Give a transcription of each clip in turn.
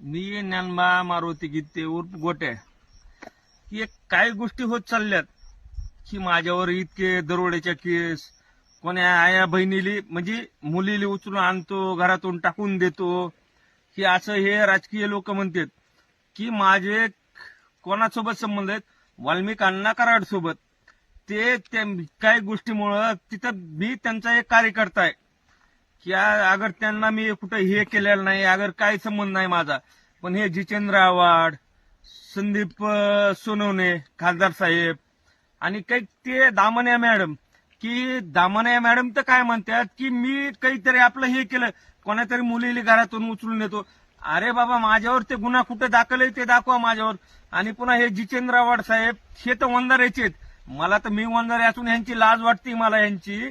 मी ज्ञानबा मारुती गीते उर्फ गोट्या की एक काही गोष्टी होत चालल्यात की माझ्यावर इतके दरोड्याच्या केस कोण्या आया बहिणीली म्हणजे मुलीली उचलून आणतो घरातून टाकून देतो की असं हे राजकीय लोक म्हणतात की माझे कोणासोबत संबंध आहेत? वाल्मिक अण्णा कराड सोबत ते त्या काही गोष्टीमुळं तिथं मी त्यांचा एक कार्यकर्ता आहे. की आ- अगर त्यांना मी कुठं हे केलेलं नाही अगर काही संबंध नाही माझा. पण हे जितेंद्र आव्हाड संदीप अं, सोनवणे खासदार साहेब आणि काही ते दामण्या मॅडम की दामण्या मॅडम तर काय म्हणतात की मी काहीतरी आपलं हे केलं कोणातरी मुलीला घरातून उचलून येतो अरे बाबा माझ्यावर ते गुन्हा कुठे दाखल आहे ते दाखवा माझ्यावर. आणि पुन्हा हे जितेंद्र आव्हाड साहेब हे तर वंजाऱ्याचे आहेत. मला तर मी वंजारे असून यांची लाज वाटते मला यांची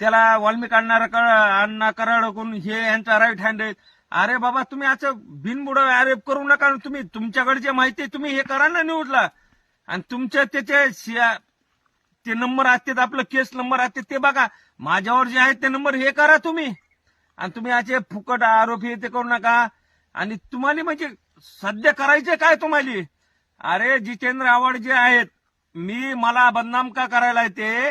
त्याला वाल्मिक अण्णा अण्णा कराडकून हे यांचा राईट हँड आहेत अरे बाबा तुम्ही असं बिनबुड आरोप करू नका तुम्ही तुमच्याकडची जे माहिती आहे तुम्ही हे करा ना न्यूजला आणि तुमच्या त्याचे शिया- ते नंबर असतात आपलं केस नंबर असते ते बघा. माझ्यावर जे आहेत ते नंबर हे करा तुम्ही. आणि तुम्ही असे फुकट आरोप हे ते करू नका. आणि तुम्हाला म्हणजे सध्या करायचे काय तुम्हाला? अरे जितेंद्र आव्हाड जे आहेत मी मला बदनाम का करायला ते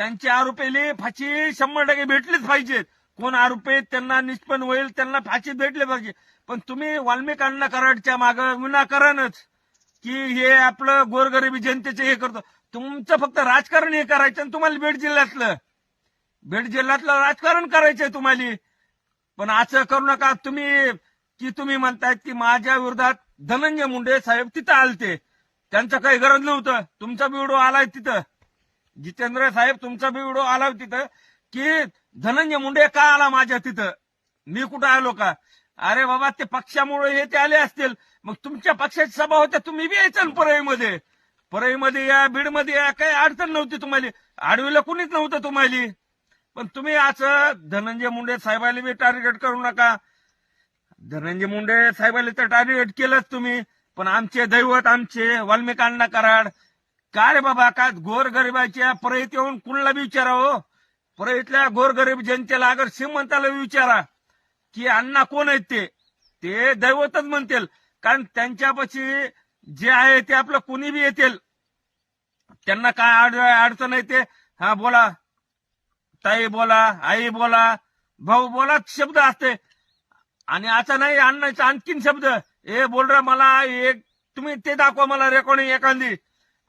त्यांची आरोपीले फाशी शंभर टक्के भेटलीच पाहिजे. कोण आरोपी त्यांना निष्पन्न होईल त्यांना फाशी भेटले पाहिजे. पण तुम्ही वाल्मिकांना कराडच्या माग विनाकारणच की हे आपलं गोरगरिबी जनतेचे हे करतो. तुमचं फक्त राजकारण हे करायचं आणि तुम्हाला बीड जिल्ह्यातलं. बीड जिल्ह्यातलं राजकारण करायचंय तुम्हाला. पण असं करू नका. तुम्ही की तुम्ही म्हणतायत की माझ्या विरोधात धनंजय मुंडे साहेब तिथं आलते. त्यांचं काही गरज नव्हतं. तुमचा व्हिडिओ आलाय तिथं. जितेंद्र साहेब तुमचा व्हिडिओ आला तिथं की धनंजय मुंडे का आला माझ्या तिथं? मी कुठं आलो का? अरे बाबा ते पक्षामुळे हे ते आले असतील. मग तुमच्या पक्षाची सभा होत्या तुम्ही बी यायचा ना परळीमध्ये. परळीमध्ये या बीडमध्ये या काही अडचण नव्हती तुम्हाला. आडवीला कुणीच नव्हतं तुम्हाला. पण तुम्ही असं धनंजय मुंडे साहेबाला बी टार्गेट करू नका. धनंजय मुंडे साहेबाला तर टार्गेट केलंच तुम्ही. पण आमचे दैवत आमचे वाल्मिकांना कराड काय रे बाबा का गोरगरिबाच्या परळीत येऊन कुणाला बी विचारा हो? परळीतल्या गोरगरीब जनतेला अगर श्रीमंताला विचारा की अण्णा कोण आहेत ते? ते दैवतच म्हणतील. कारण त्यांच्यापाशी जे आहे ते आपलं कुणी बी येतील? त्यांना काय अड अडचण आहे ते? हा बोला. ताई बोला आई बोला भाऊ बोला शब्द असते. आणि असं नाही अण्णाचा आणखीन शब्द. ए बोल मला एक तुम्ही ते दाखवा मला रेकॉर्डिंग एखादी.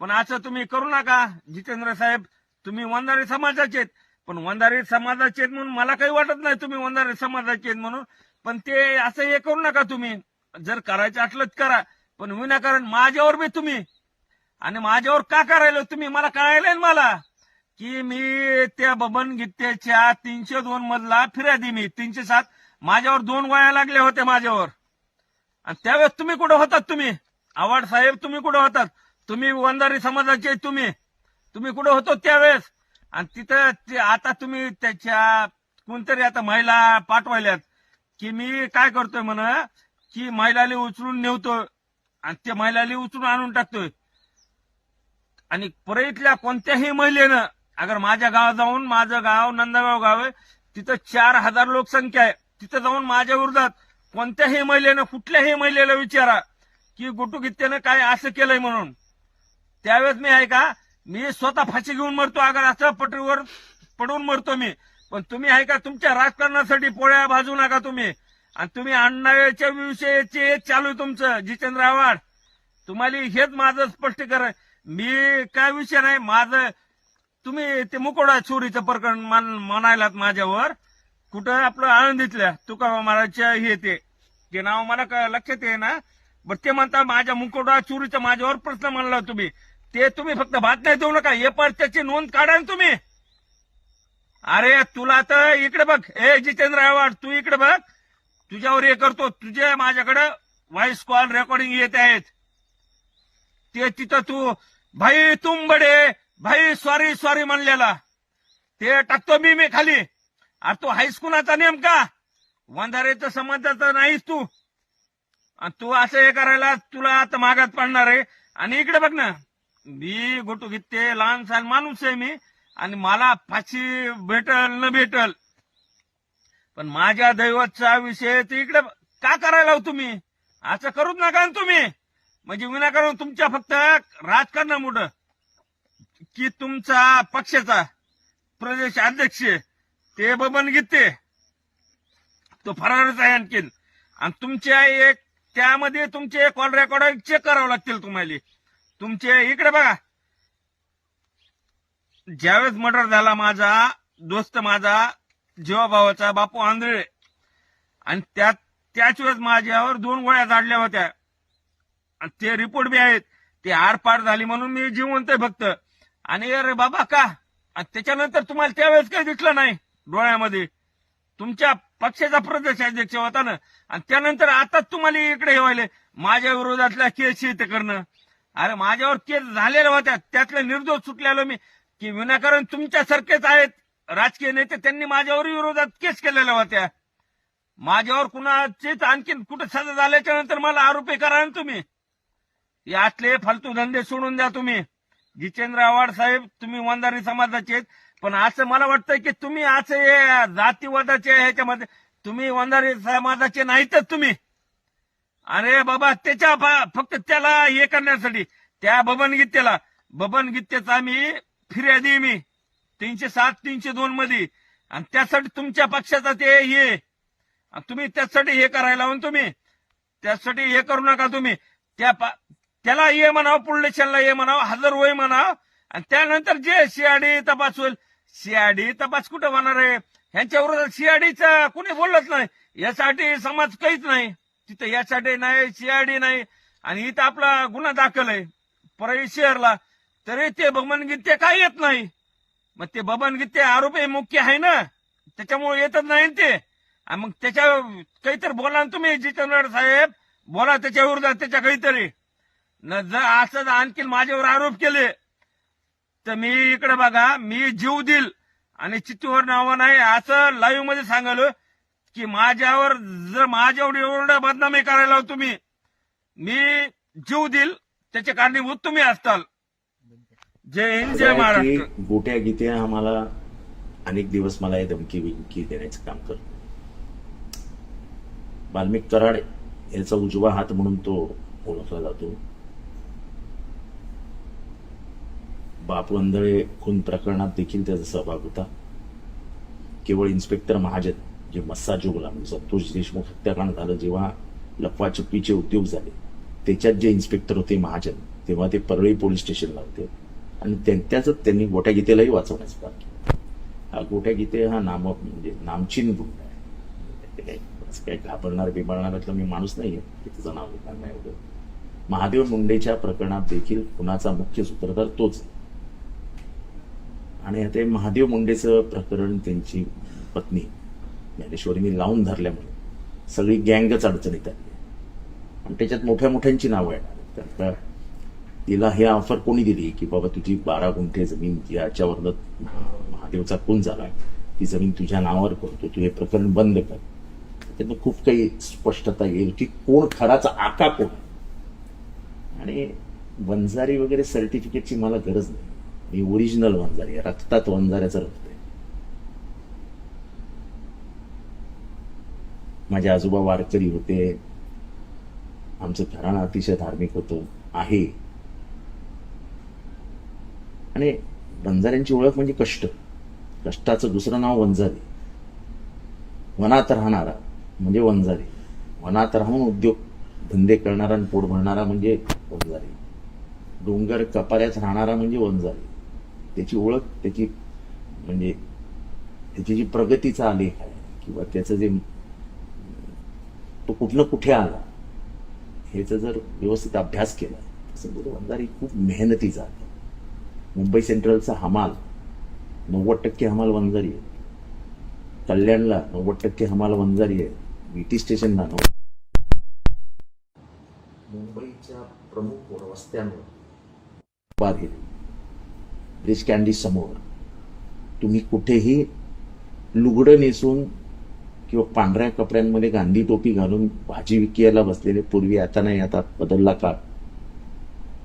पण असं तुम्ही करू नका. जितेंद्र साहेब तुम्ही वंजारी समाजाचे आहेत. पण वंजारी समाजाचे आहेत म्हणून मला काही वाटत नाही तुम्ही वंजारी समाजाचे आहेत म्हणून. पण ते असं हे करू नका तुम्ही. जर करायचं असलं करा. पण विनाकारण माझ्यावर बी तुम्ही. आणि माझ्यावर का करायला तुम्ही? मला कळायला मला. की मी त्या बबन गिट्ट्याच्या तीनशे दोन मधला फिर्यादी मी तीनशे सात. माझ्यावर दोन गोळ्या लागल्या होत्या माझ्यावर. आणि त्यावेळेस तुम्ही कुठं होतात तुम्ही? आवाड साहेब तुम्ही कुठं होतात? तुम्ही वंजारी समाजाचे तुम्ही. तुम्ही कुठं होतो त्यावेळेस? आणि तिथं आता तुम्ही त्याच्या कोणतरी आता महिला पाठवायल्यात की मी काय करतोय म्हण की महिलाले उचलून नेवतोय आणि त्या महिलाले उचलून आणून टाकतोय. आणि परळीतल्या कोणत्याही महिलेनं अगर माझ्या गावात जाऊन माझं गाव नंदगाव गाव आहे तिथं चार हजार लोकसंख्या आहे. तिथं जाऊन माझ्या विरोधात कोणत्याही महिलेनं कुठल्याही महिलेला विचारा की गुटुकित्यानं काय असं केलंय म्हणून. त्यावेळेस मी आहे का मी स्वतः फाशी घेऊन मरतो अगर असं पटरीवर पडून मरतो मी. पण तुम्ही आहे का तुमच्या राजकारणासाठी पोळ्या भाजू नका तुम्ही. आणि तुम्ही अण्णाच्या विषयीचे चालू आहे तुमचं जितेंद्र आव्हाड. तुम्हाला हेच माझं स्पष्टीकरण. मी काय विषय नाही माझं तुम्ही ते मुकोडा चोरीचं प्रकरण मान म्हणायलात माझ्यावर. कुठं आपलं आळंदीतल्या तुका महाराजच्या हे ते ते नाव मला क- लक्षात आहे ना बट ते म्हणता माझ्या मुकोडा चोरीचा माझ्यावर प्रश्न मांडला तुम्ही. ते तुम्ही फक्त बातम्या देऊ नका हे पण त्याची नोंद काढा ना तुम्ही. अरे तुला तर इकडे बघ ए जितेंद्र आव्हाड तू इकडे बघ. तुझ्यावर हे करतो तुझे माझ्याकडे व्हॉइस कॉल रेकॉर्डिंग येत आहेत. ते तिथं तू भाई तुंबडे भाई सॉरी सॉरी म्हणलेला. ते टाकतो मी मी खाली. अरे तू हायस्कुलाचा नेमका. वंधारेचं संबंधाचा नाहीस तू. आणि तू असं हे करायला तुला आता मागात पडणार आहे. आणि इकडे बघ ना. मी गोटू घेते लहान सहान माणूस आहे मी आणि मला फाशी भेटल न भेटल. पण माझ्या दैवतचा विषय ते इकडे का करायला हो तुम्ही? असं करूच नका तुम्ही. म्हणजे विनाकारण तुमच्या फक्त राजकारणामुळं की तुमचा पक्षाचा प्रदेश अध्यक्ष ते बबन गीते तो फरारच आहे आणखीन. आणि तुमच्या एक त्यामध्ये तुमचे कॉल रेकॉर्ड चेक करावं लागतील तुम्हाला. तुमचे इकडे बघा. ज्यावेळेस मर्डर झाला माझा दोस्त माझा जीवाभावाचा बापू आंधळे. आणि त्यात त्याच वेळेस माझ्यावर दोन गोळ्या झाडल्या होत्या. आणि ते रिपोर्ट बी आहेत. ते आरपार झाली म्हणून मी जिवंत फक्त. आणि अरे बाबा का? आणि त्याच्यानंतर तुम्हाला त्यावेळेस काही दिसलं नाही डोळ्यामध्ये. तुमच्या पक्षाचा प्रदेश अध्यक्ष होता ना. आणि त्यानंतर आताच तुम्हाला इकडे व्हायले. माझ्या विरोधातल्या केस शेत करणं. अरे माझ्यावर केस झालेल्या होत्या त्यातले निर्दोष सुटलेलो मी. की विनाकारण तुमच्यासारखेच आहेत. राजकीय नेते त्यांनी माझ्यावर विरोधात केस केलेल्या होत्या. माझ्यावर कुणाचीच आणखीन कुठं सजा झाल्याच्यानंतर मला आरोपी करा ना तुम्ही. यातले फालतू धंदे सोडून द्या तुम्ही. जितेंद्र आव्हाड साहेब तुम्ही वंदारी समाजाचे आहेत. पण असं मला वाटतं की तुम्ही असं हे जातीवादाचे ह्याच्यामध्ये. तुम्ही वंदारी समाजाचे नाहीतच तुम्ही. अरे बाबा त्याच्या फक्त त्याला हे करण्यासाठी त्या बबन गीतेला. बबन गीतेचा मी फिर्यादी मी. तीनशे सात तीनशे दोन मध्ये. आणि त्यासाठी तुमच्या पक्षाचा ते हे. तुम्ही त्यासाठी हे करायला म्हणून तुम्ही. त्यासाठी हे करू नका तुम्ही. त्या पा- त्याला ये म्हणावं पुढलेशाला ये म्हणावं हजर होय म्हणावं. आणि त्यानंतर जे सीआयडी तपास होईल. सीआयडी तपास कुठं होणार आहे? ह्यांच्या विरोधात कुणी बोललंच नाही. यासाठी समाज काहीच नाही. तिथं यासाठी नाही सीआयडी नाही. आणि इथं आपला गुन्हा दाखल आहे. परळी शहरला. तरी ते बबन ते काय येत नाही? मग ते बबन गीते आरोपी मुख्य आहे ना? त्याच्यामुळे येतच नाही ते. मग त्याच्या काहीतरी बोला ना तुम्ही जितेंद्र साहेब. बोला त्याच्या विरोधात त्याच्या काहीतरी. न जर असं आणखी माझ्यावर आरोप केले तर मी इकडे बघा मी जीव देईल. आणि चित्तूवर नावं नाही. असं लाईव्हमध्ये सांगालो की माझ्यावर जर माझ्यावर एवढं बदनामी करायला हो तुम्ही मी जीव देईल त्याचे कारणीभूत तुम्ही असताल. जय हिंद जय महाराष्ट्र. गोट्या गीते आम्हाला अनेक दिवस मला हे धमकी बिमकी देण्याचं काम करतो. वाल्मिक कराड याचा उजवा हात म्हणून तो ओळखला जातो. बापू अंधळे खून प्रकरणात देखील त्याचा सहभाग होता. केवळ इन्स्पेक्टर महाजन जे मस्सा म्हणजे संतोष देशमुख हत्याकांड झालं जेव्हा लपवाछपीचे उद्योग झाले त्याच्यात जे इन्स्पेक्टर होते महाजन तेव्हा ते परळी पोलीस स्टेशनला होते आणि त्यांच्याच त्यांनी गोट्या गीतेलाही वाचवण्याचं काम केलं हा गोट्या गीते हा नाम म्हणजे नामचीन गुंड आहे काय काही घाबरणार बिबाळणारातलं मी माणूस नाही की तिचं नाव घेणार नाही एवढं महादेव मुंडेच्या प्रकरणात देखील खुनाचा मुख्य सूत्रधार तोच आहे. आणि ते महादेव मुंडेचं प्रकरण त्यांची पत्नी ज्ञानेश्वरीने लावून धरल्यामुळे सगळी गँगच अडचणीत आली. आणि त्याच्यात मोठ्या मोठ्यांची नावं येणार तर आता तिला हे ऑफर कोणी दिली? की बाबा तुझी बारा गुंठे जमीन याच्यावरनं महादेवचा कोण झाला. ती जमीन तुझ्या नावावर करतो. तू हे प्रकरण बंद कर. त्यातनं खूप काही स्पष्टता येईल की कोण खराचा आका कोण आणि वंजारी वगैरे सर्टिफिकेटची मला गरज नाही. मी ओरिजिनल वंजारी रक्तात वंजाऱ्याचं रक्त आहे माझे आजोबा वारकरी होते. आमचं घराणं अतिशय धार्मिक होतं आहे. आणि वंजाऱ्यांची ओळख म्हणजे कष्ट. कष्टाचं दुसरं नाव वंजारी. वनात राहणारा म्हणजे वंजारी. वनात राहून उद्योग धंदे करणारा आणि पोट भरणारा म्हणजे वंजारी. डोंगर कपाऱ्यात राहणारा म्हणजे वंजारी. त्याची ओळख त्याची म्हणजे त्याची जी प्रगतीचा आलेख आहे किंवा त्याचं जे तो कुठनं कुठे आला ह्याचा जर व्यवस्थित अभ्यास केला तर वंजारी खूप मेहनतीचा आहे. मुंबई सेंट्रलचा हमाल नव्वद टक्के हमाल वंजारी आहे. कल्याणला नव्वद टक्के हमाल वंजारी आहे. बीटी स्टेशनला मुंबईच्या प्रमुख रस्त्यांवर बाहेर ब्रिज कॅन्डी समोर. तुम्ही कुठेही लुगडं नेसून किंवा पांढऱ्या कपड्यांमध्ये गांधी टोपी घालून भाजी विकायला बसलेले पूर्वी आता नाही आता बदलला काळ.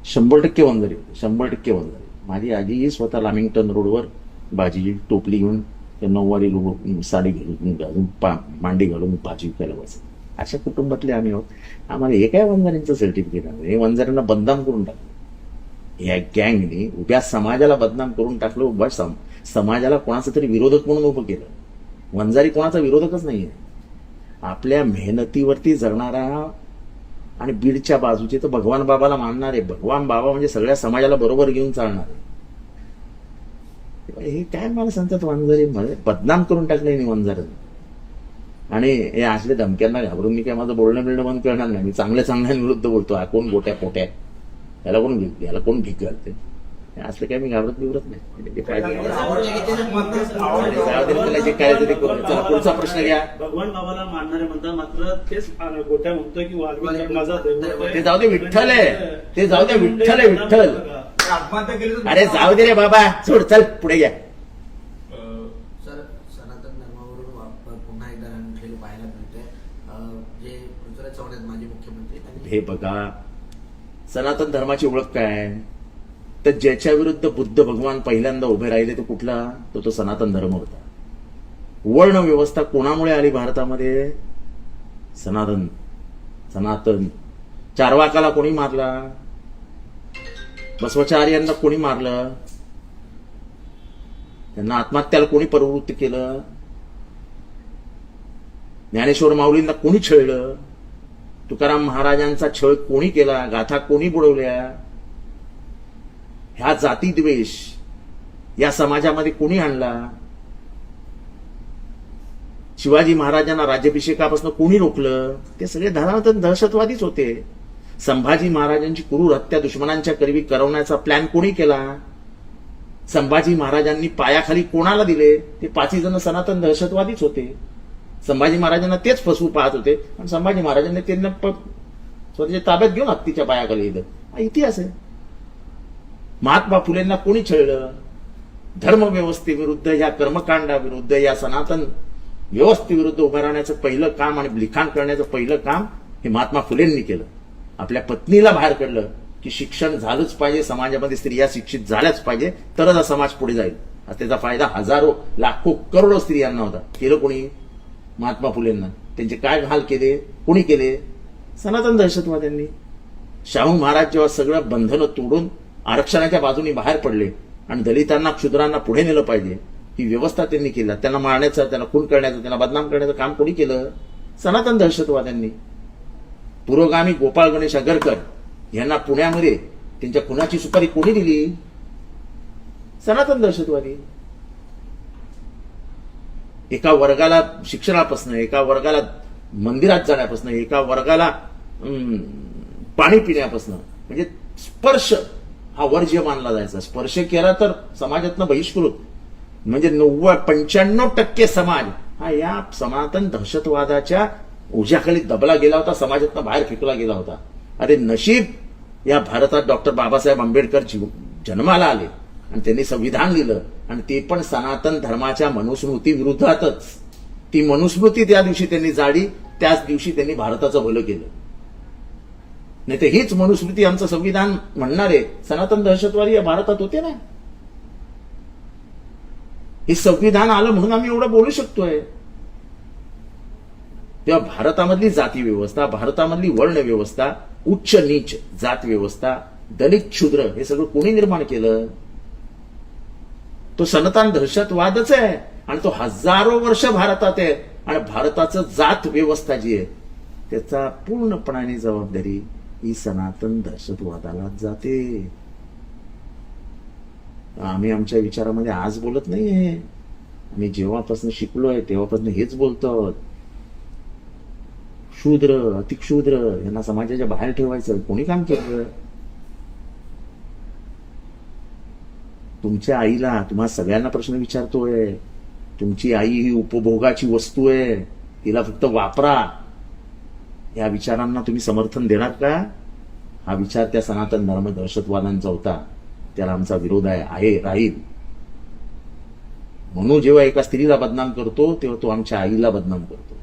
शंभर टक्के वंजारी शंभर टक्के वंजारी. माझी आजीही स्वतः लामिंग्टन रोडवर भाजीची टोपली घेऊन त्या नऊवारी लोक साडी घालून घालून पा मांडी घालून भाजी विकायला बसत अशा कुटुंबातले आम्ही आहोत. आम्हाला हे काय वंजारींचं सर्टिफिकेट आहे? हे वंजाऱ्यांना बदनाम करून टाकलं. या गँगने उभ्या समाजाला बदनाम करून टाकलं उभ्या सम समाजाला कोणाचं तरी विरोधक म्हणून उभं केलं. वंजारी कोणाचा विरोधकच नाहीये. आपल्या मेहनतीवरती जगणारा आणि बीडच्या बाजूचे तर भगवान बाबाला मानणारे भगवान बाबा म्हणजे सगळ्या समाजाला बरोबर घेऊन चालणार. हे काय मला सांगतात वंजारी? म्हणजे बदनाम करून टाकले यांनी आणि हे असले धमक्यांना घाबरून मी काय माझं बोलणं बिलणं बंद करणार नाही. मी चांगल्या चांगल्यांविरुद्ध बोलतो. हा कोण गोट्या पोट्या याला कोण याला कोण भीक घालते असलं काय मी घाबरत बिवरत नाही. म्हणजे जे काय ते करू. चला पुढचा प्रश्न घ्या. भगवान बाबाला मानणारे म्हणतात मात्र तेच गोट्या म्हणतोय की माझा आहे. ते जाऊ दे विठ्ठल आहे. ते जाऊ दे विठ्ठल आहे विठ्ठल. अरे जाऊ दे रे बाबा. सोड चल पुढे घ्या. सर सनातन धर्मावरून वापर पुन्हा एकदा रणखेल पाहायला मिळतोय. अं, जे पृथ्वीराज चव्हाण आहेत माजी मुख्यमंत्री त्यांनी हे बघा. सनातन धर्माची ओळख काय? तर ज्याच्या विरुद्ध बुद्ध भगवान पहिल्यांदा उभे राहिले तो कुठला? तो तो सनातन धर्म होता. वर्ण व्यवस्था कोणामुळे आली भारतामध्ये? सनातन सनातन. चारवाकाला कोणी मारला? बसवाचार्यांना कोणी मारलं? त्यांना आत्महत्याला कोणी प्रवृत्त केलं? ज्ञानेश्वर माऊलींना कोणी छळलं? तुकाराम महाराजांचा छळ कोणी केला? गाथा कोणी बुडवल्या? ह्या जाती द्वेष या समाजामध्ये कोणी आणला? शिवाजी महाराजांना राज्याभिषेकापासून कोणी रोखलं? ते सगळे धनातन दहशतवादीच होते. संभाजी महाराजांची क्रूर हत्या दुश्मनांच्या करवी करवण्याचा प्लॅन कोणी केला? संभाजी महाराजांनी पायाखाली कोणाला दिले? ते पाचही जण सनातन दहशतवादीच होते. संभाजी महाराजांना तेच फसवू पाहत होते. आणि संभाजी महाराजांनी त्यांना स्वतःच्या ताब्यात घेऊन हत्तीच्या पायाखाली दिलं हा इतिहास आहे. महात्मा फुलेंना कोणी छळलं? धर्मव्यवस्थेविरुद्ध या कर्मकांडाविरुद्ध या सनातन व्यवस्थेविरुद्ध उभं राहण्याचं पहिलं काम आणि लिखाण करण्याचं पहिलं काम हे महात्मा फुलेंनी केलं. आपल्या पत्नीला बाहेर काढलं की शिक्षण झालंच पाहिजे समाजामध्ये स्त्रिया शिक्षित झाल्याच पाहिजे तरच हा समाज पुढे जाईल. त्याचा फायदा हजारो लाखो करोडो स्त्रियांना होता. केलं कोणी? महात्मा फुलेंना. त्यांचे काय हाल केले? कोणी केले? सनातन दहशतवाद्यांनी. शाहू महाराज जेव्हा सगळं बंधनं तोडून आरक्षणाच्या बाजूने बाहेर पडले आणि दलितांना क्षुद्रांना पुढे नेलं पाहिजे. ही व्यवस्था त्यांनी केला. त्यांना मारण्याचं त्यांना खून करण्याचं त्यांना बदनाम करण्याचं काम कोणी केलं? सनातन दहशतवाद्यांनी. पुरोगामी गोपाळ गणेश आगरकर यांना पुण्यामध्ये त्यांच्या खुनाची सुपारी कोणी दिली? सनातन दहशतवादी. एका वर्गाला शिक्षणापासून एका वर्गाला मंदिरात जाण्यापासून एका वर्गाला अं, पाणी पिण्यापासून म्हणजे स्पर्श हा वर्ज्य मानला जायचा. स्पर्श केला तर समाजातनं बहिष्कृत. म्हणजे नव्वद पंच्याण्णव टक्के समाज हा या सनातन दहशतवादाच्या ओझ्याखाली दबला गेला होता समाजातनं बाहेर फेकला गेला होता. अरे नशीब या भारतात डॉक्टर बाबासाहेब आंबेडकर जन्माला आले आणि त्यांनी संविधान लिहिलं आणि ते पण सनातन धर्माच्या मनुस्मृती विरुद्धातच. ती मनुस्मृती त्या दिवशी त्यांनी जाडी त्याच दिवशी त्यांनी भारताचं भलं केलं. नाही तर हीच मनुस्मृती आमचं संविधान म्हणणारे सनातन दहशतवादी या भारतात होते ना? हे संविधान आलं म्हणून आम्ही एवढं बोलू शकतोय. तेव्हा भारतामधली जाती व्यवस्था भारतामधली वर्ण व्यवस्था उच्च नीच जात व्यवस्था दलित क्षुद्र हे सगळं कोणी निर्माण केलं? तो सनातन दहशतवादच आहे आणि तो हजारो वर्ष भारतात आहे आणि भारताचं जात व्यवस्था जी आहे त्याचा पूर्णपणाने जबाबदारी ही सनातन दहशतवादाला जाते. आम्ही आमच्या विचारामध्ये आज बोलत नाहीये. आम्ही जेव्हापासून शिकलोय तेव्हापासून हेच बोलतो शूद्र अतिक्षूद्र यांना समाजाच्या बाहेर ठेवायचं कोणी काम केलं? तुमच्या आईला तुम्हा सगळ्यांना प्रश्न विचारतोय. तुमची आई ही उपभोगाची वस्तू आहे. तिला फक्त वापरा. या विचारांना तुम्ही समर्थन देणार का? हा विचार त्या सनातन धर्म दहशतवादांचा होता. त्याला आमचा विरोध आहे आहे राहील. म्हणून जेव्हा एका स्त्रीला बदनाम करतो तेव्हा तो आमच्या आईला बदनाम करतो.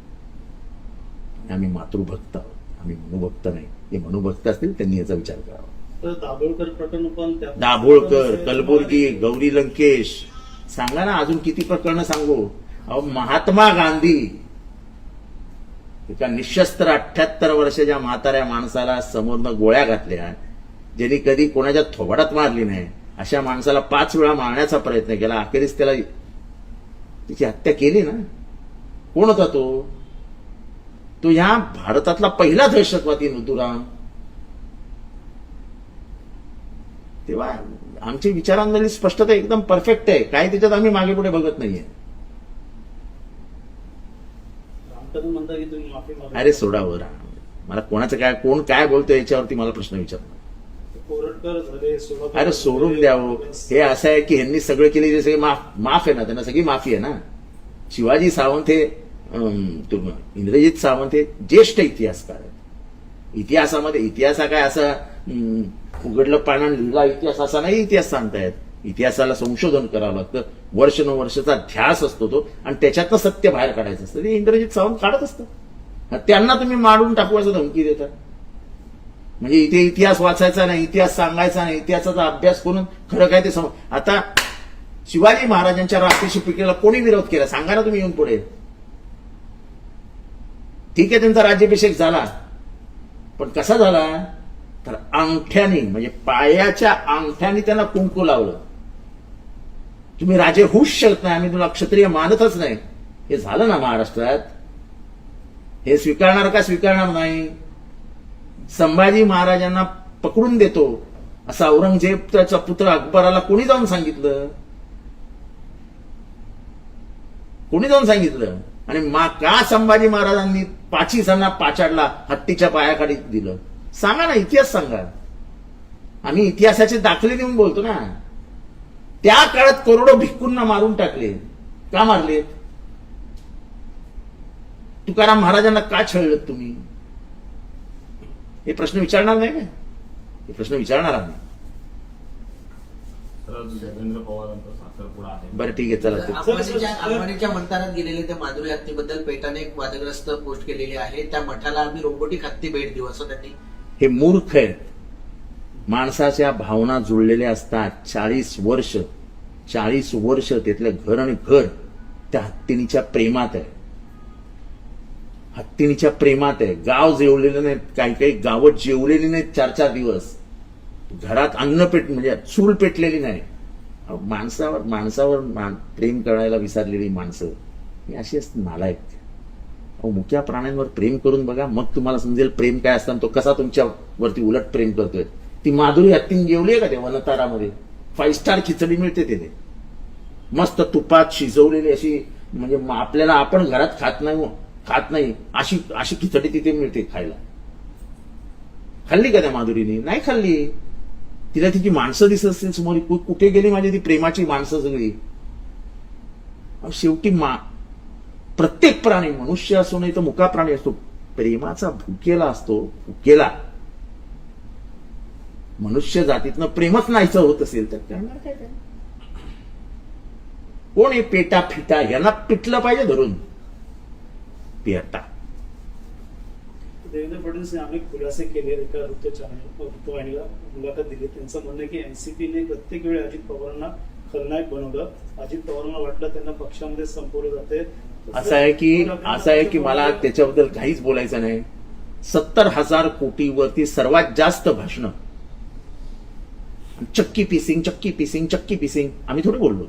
आम्ही मातृभक्त आहोत. आम्ही मनुभक्त नाही. जे मनुभक्त असतील त्यांनी याचा विचार करावा. दाभोळकर प्रकरण पण दाभोळकर कलबुर्गी गौरी लंकेश. सांगा ना अजून किती प्रकरणं सांगू? अहो महात्मा गांधी. एका निशस्त्र अठ्याहत्तर वर्षाच्या म्हाताऱ्या माणसाला समोरनं गोळ्या घातल्या. ज्यांनी कधी कोणाच्या थोबाडात मारली नाही. अशा माणसाला पाच वेळा मारण्याचा प्रयत्न केला. अखेरीस त्याला तिची हत्या केली ना? कोण होता तो? तो ह्या भारतातला पहिला दहशतवादी नुतुराम तेव्हा आमची विचारांमधली स्पष्टता एकदम परफेक्ट आहे. काय त्याच्यात आम्ही मागे पुढे बघत नाहीये. तुम्ही माफी मागा अरे सोडावर. मला कोणाचं काय कोण काय बोलतोय याच्यावरती मला प्रश्न विचारणार कोरटकर झाले सुभाष अरे सोडून द्यावं हे. असं आहे की ह्यांनी सगळं केले जे सगळे माफ माफ आहे ना त्यांना सगळी माफी आहे ना. शिवाजी सावंत हे अं, इंद्रजित सावंत हे ज्येष्ठ इतिहासकार आहेत. इतिहासामध्ये इतिहास हा काय असा अं, उघडलं पाण्यानं लिहिला इतिहास असा नाही इतिहास सांगतायत. इतिहासाला संशोधन करावं लागतं. वर्षानुवर्षाचा ध्यास असतो तो आणि त्याच्यातनं सत्य बाहेर काढायचं असतं. ते इंद्रजित सावंत काढत असतं. त्यांना तुम्ही मारून टाकू असं धमकी देता. म्हणजे इथे इतिहास वाचायचा नाही इतिहास सांगायचा नाही इतिहासाचा अभ्यास करून खरं काय ते सम आता शिवाजी महाराजांच्या राज्याभिषेकीला कोणी विरोध केला? सांगा ना तुम्ही येऊन पुढे. ठीक आहे त्यांचा राज्याभिषेक झाला. पण कसा झाला? तर अंगठ्याने म्हणजे पायाच्या अंगठ्याने त्यांना कुंकू लावलं. तुम्ही राजे होऊच शकत नाही आम्ही तुला क्षत्रिय मानतच नाही. हे झालं ना महाराष्ट्रात? हे स्वीकारणार का स्वीकारणार नाही? संभाजी महाराजांना पकडून देतो. असा औरंगजेबचा पुत्र अकबराला कोणी जाऊन सांगितलं? कोणी जाऊन सांगितलं? आणि मा का संभाजी महाराजांनी पाची जणांना पाचाडला हत्तीच्या पायाखाली दिलं? सांगा ना इतिहास सांगा. आम्ही इतिहासाचे दाखले देऊन बोलतो ना. त्या काळात करोडो भिक्कूंना मारून टाकले. का मारले? तुकाराम महाराजांना का छळलं तुम्ही? हे प्रश्न विचारणार नाही का हे प्रश्न विचारणार आम्ही. देवेंद्र पवारांचा साखरपुडा आहे. बरं ठीक आहे चला. ते- मंदिरात गेलेले त्या माधुरी हत्तीबद्दल पेटाने एक वादग्रस्त पोस्ट केलेली आहे. त्या मठाला आम्ही रोबोटिक हत्ती भेट देऊ असं त्यांनी हे मूर्ख आहेत. माणसाच्या भावना जुळलेल्या असतात. चाळीस वर्ष चाळीस वर्ष तिथलं घर आणि घर त्या हत्तीनीच्या प्रेमात आहे. हत्तीनीच्या प्रेमात आहे. गाव जेवलेले नाहीत काही काही गावं जेवलेली नाहीत चार चार दिवस. घरात अन्न पेट म्हणजे चूल पेटलेली नाही. अहो, माणसावर माणसावर मान प्रेम करायला विसरलेली माणसं. ही अशी असतात नालायक. अहो मुख्या प्राण्यांवर प्रेम करून बघा मग तुम्हाला समजेल प्रेम काय असताना तो कसा तुमच्यावरती उलट प्रेम करतोय. ती माधुरी हत्तीन जेवली का ते वनतारामध्ये? फाईव्ह स्टार खिचडी मिळते तिथे. मस्त तुपात शिजवलेली अशी म्हणजे आपल्याला आपण घरात खात नाही हो, खात नाही अशी अशी खिचडी तिथे मिळते खायला. खाल्ली का त्या माधुरीने? नाही खाल्ली. तिला तिची माणसं दिसत असतील समोर. कुठे गेली माझी ती प्रेमाची माणसं सगळी? शेवटी मा प्रत्येक प्राणी मनुष्य असो नाही तर मुका प्राणी असतो प्रेमाचा भुकेला असतो भुकेला. मनुष्य जातीतनं प्रेमच नाहीचं होत असेल तर करणार काय त्यानं? कोण आहे पेटा फिटा याला पिटलं पाहिजे धरून. पेटा. देवेंद्र फडणवीस यांनी अनेक खुलासे केले एका वृत्तवाहिनीला मुलाखत दिली. त्यांचं म्हणणं की एनसीपीने प्रत्येक वेळी अजित पवारांना खलनायक बनवलं. अजित पवारांना वाटलं त्यांना पक्षामध्ये संपवलं जाते असं आहे की असं आहे की मला त्याच्याबद्दल काहीच बोलायचं नाही. सत्तर हजार कोटीवरती सर्वात जास्त भाषणं. चक्की पिसिंग चक्की पिसिंग चक्की पिसिंग. आम्ही थोडं बोललो.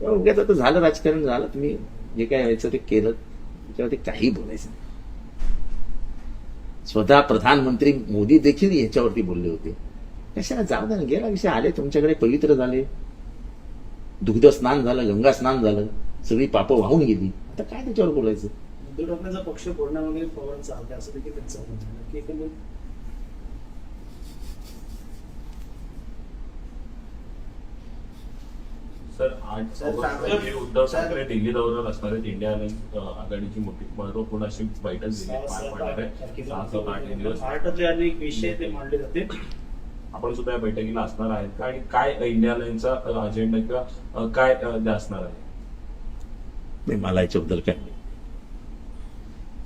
तेव्हा उगाच आता झालं राजकारण झालं. तुम्ही जे काय व्हायचं ते केलं. त्याच्यावरती काही बोलायचं स्वतः प्रधानमंत्री मोदी देखील याच्यावरती बोलले होते. कशाला जाऊ द्या गेला विषय आले. तुमच्याकडे पवित्र झाले. दुग्ध स्नान झालं गंगा स्नान झालं. सगळी पापं वाहून गेली. आता काय त्याच्यावर बोलायचं? उद्धव ठाकरेंचा पक्ष फोडण्यामागे वगैरे हात असं देखील त्यांचं म्हणणं की सर. रोजी उद्धव. ठाकरे दिल्ली दौऱ्यावर असणार आहेत इंडिया आघाडीची मोठी महत्त्वपूर्ण अशी बैठक दिल्लीत सहा पार पडणार आहे. तारखेला सहा सात आठ दिवस. आठचे अनेक विषय ते मांडले जाते. आपण सुद्धा या बैठकीला असणार आहेत का? आणि काय इंडिया अलायन्सचा अजेंडा किंवा काय असणार आहे? मला याच्याबद्दल काय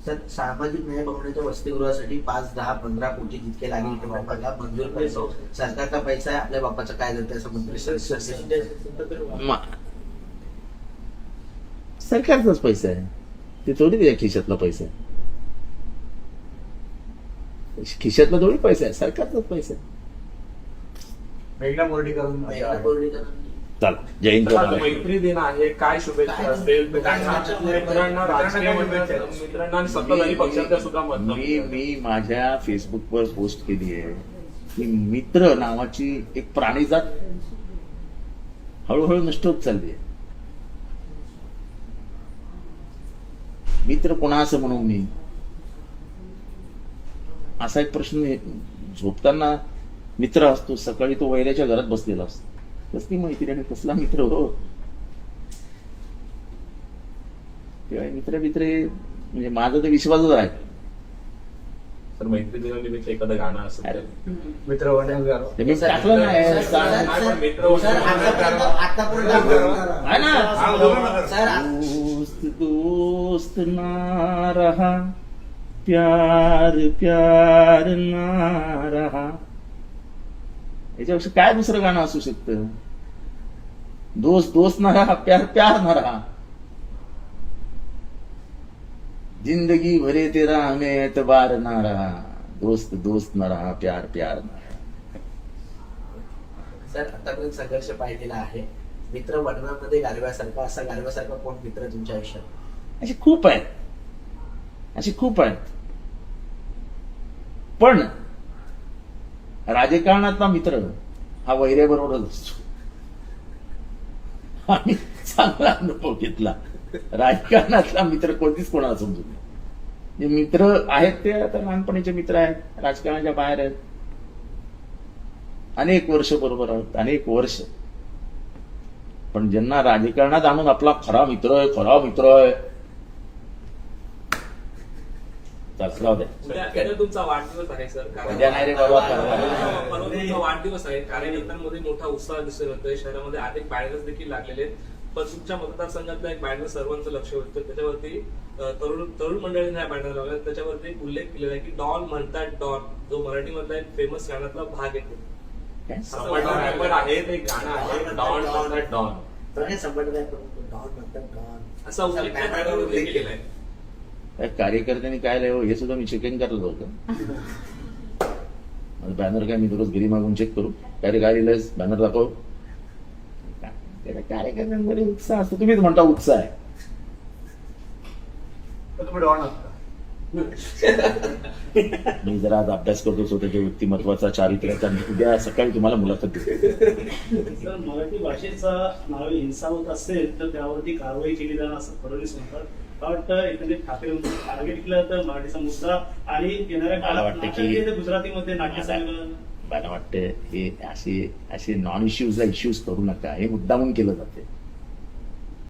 सर सामाजिक न्याय भवनाच्या वसतिगृहासाठी पाच दहा पंधरा कोटी जितके लागेल ते बापाला. मंजूर करतो सरकारचा पैसा आहे. आपल्या बापाचं काय जातं असं मंत्री सरकारचाच पैसा आहे. ते थोडी त्याच्या खिशातला पैसा आहे. खिशातला थोडी पैसा आहे. सरकारचाच पैसा आहे. मेघना बोर्डीकरण चला जय हिंद. मैत्री दिन आहे काय शुभेच्छा काय- मित्रांना राजकीय मित्रांना आणि सत्ताधारी पक्षाच्या सुद्धा मी मत मी माझ्या फेसबुकवर पोस्ट केली आहे. की मित्र नावाची एक प्राणीजात हळूहळू नष्ट होत चालली आहे. मित्र कोणा असं म्हणू मी? असा एक प्रश्न आहे. झोपताना मित्र असतो सकाळी तो वैऱ्याच्या घरात बसलेला असतो. कसली मैत्री आणि कसला मित्र हो तेव्हा मित्र मित्र म्हणजे माझा तर विश्वासच आहे तर मैत्री दिनानिमित्त एखादं गाणं असेल मी टाकलं नाही मित्र दोस्त दोस्त ना रहा प्यार प्यार ना रहा याच्यापेक्षा काय दुसरं गाणं असू शकतं? दोस्त दोस्त ना रहा प्यार प्यार ना रहा जिंदगी भरे तेरा हमें एतबार ना रहा दोस्त दोस्त न रहा प्यार प्यार ना सर आतापर्यंत संघर्ष पाहिलेला आहे. मित्र वर्णामध्ये गारव्यासारखा असा गारव्यासारखा कोण मित्र तुमच्या आयुष्यात? अशी खूप आहेत. अशी खूप आहेत. पण राजकारणातला मित्र हा वैऱ्याबरोबरच असतो आम्ही चांगला अनुभव घेतला. राजकारणातला मित्र कोणतीच कोणाला समजू नये. जे मित्र आहेत ते आता लहानपणीचे मित्र आहेत राजकारणाच्या बाहेर आहेत. अनेक वर्ष बरोबर आहोत अनेक वर्ष. पण ज्यांना राजकारणात आणून आपला खरा मित्र आहे खरा मित्र आहे चला, जाऊ द्या तुमचा वाढदिवस आहे सर कारण- उद्या नाही रे बाबा, तुमचा वाढदिवस आहे कार्यकर्त्यांमध्ये मोठा उत्साह दिसून येतोय शहरामध्ये अनेक बॅनर्स देखील लागलेले आहेत. पण तुमच्या मतदारसंघातला एक बॅनर सर्वांचं लक्ष वेधतोय. त्याच्यावरती तरुण तरुण मंडळीने हा बॅनर लावला त्याच्यावरती एक उल्लेख केलेला आहे की डॉन म्हणतात डॉन जो मराठीमधला एक फेमस गाण्यातला भाग येतो आहे. ते गाणं आहे. डॉन डॉन डॉन डॉन तर संबंध काय करून डॉन म्हणतात डॉन असा उल्लेख त्या कार्यकर्त्यांनी काय लिहावं हे सुद्धा मी चेकिंग करत होतं. बॅनर काय मी दररोज घरी मागून चेक करू? काय काय लिहिलंयस बॅनर दाखव. कार्यकर्त्यांमध्ये उत्साह असतो. तुम्हीच म्हणता उत्साह आहे. मी जरा आज अभ्यास करतो स्वतःच्या व्यक्तिमत्वाचा चारित्र्याचा. उद्या सकाळी तुम्हाला मुलाखत देतो. मराठी भाषेचा नावे हिंसा होत असेल तर त्यावरती कारवाई केली जाणार असं फडणवीस म्हणतात. मला वाटतं एकंदरीत ठाकरे टार्गेट केलं तर मराठीचा मुद्दा आणि येणाऱ्या काळात गुजरातीमध्ये नाट्यसंमेलन मला वाटतं हे असे असे नॉन इश्यूजला इश्यूज करू नका. हे मुद्दामून केलं जाते